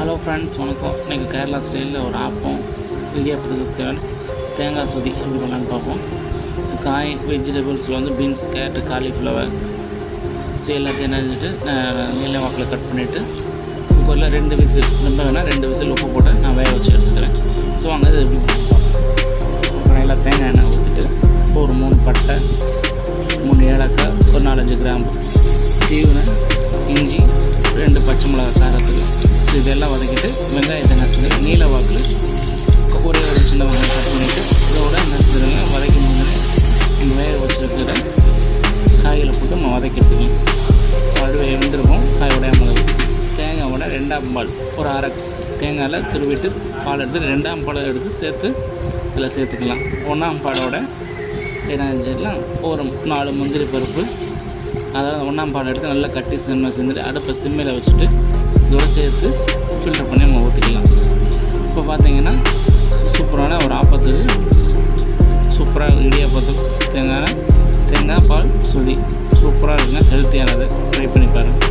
Hello friends வணக்கம். இன்றைக்கி கேரளா ஸ்டைலில் ஒரு ஆப்பம் இடியாப்பத்துக்கு தேவையான தேங்காய் சொதி எப்படி பண்ணலான்னு பார்ப்போம். ஸோ காய் வெஜிடபிள்ஸில் வந்து பீன்ஸ் கேரட்டு காலிஃப்ளவர் ஸோ எல்லாத்தையும் என்ன செஞ்சுட்டு நான் வாக்கில் கட் பண்ணிவிட்டு குக்கரில் ரெண்டு விசில் ரொம்ப வேணால் ரெண்டு விசில் உப்பு போட்டு நான் வேக வச்சு எடுத்துக்கிறேன். ஸோ அங்கே அது எப்படி கடையில் தேங்காய் எண்ணெய் ஊற்றிட்டு ஒரு மூணு பட்டை மூணு ஏலக்காய் ஒரு நாலஞ்சு கிராம்பு தீவனை வெங்காயத்தை நசுங்க நீல வாக்கில் ஒரே ஒரு சின்ன வெங்காயம் கட் பண்ணிவிட்டு இதோட நசுக்கிறவங்க வதக்கும் முன்னாடி இந்த வேக வச்சுருக்கிற காய்களை போட்டு நம்ம வதக்கிட்டுக்கலாம் அது வெந்திருக்கும் காய் உடையாமல் தேங்காவோட ரெண்டாம் பால் ஒரு அரை தேங்காயில் துருவிட்டு பால் எடுத்து ரெண்டாம் பாலை எடுத்து சேர்த்து இதில் சேர்த்துக்கலாம். ஒன்றாம் பாலோட என்ன ஒரு நாலு முந்திரி பருப்பு. அதாவது ஒன்றாம் பால் எடுத்து நல்லா கட்டி சிம்ம செஞ்சுட்டு அடுப்பை சிம்மையில் வச்சுட்டு இதோடு சேர்த்து ஃபில்டர் பண்ணி நம்ம ஊற்றிக்கலாம் இப்போ பார்த்தீங்கன்னா சூப்பரான ஒரு ஆப்பத்துக்கு சூப்பராக இடியாப்பத்துக்கு தேங்காய் தேங்காய் பால் சுதி. சூப்பராக இருக்குங்க ஹெல்த்தியானது ட்ரை பண்ணி பாருங்கள்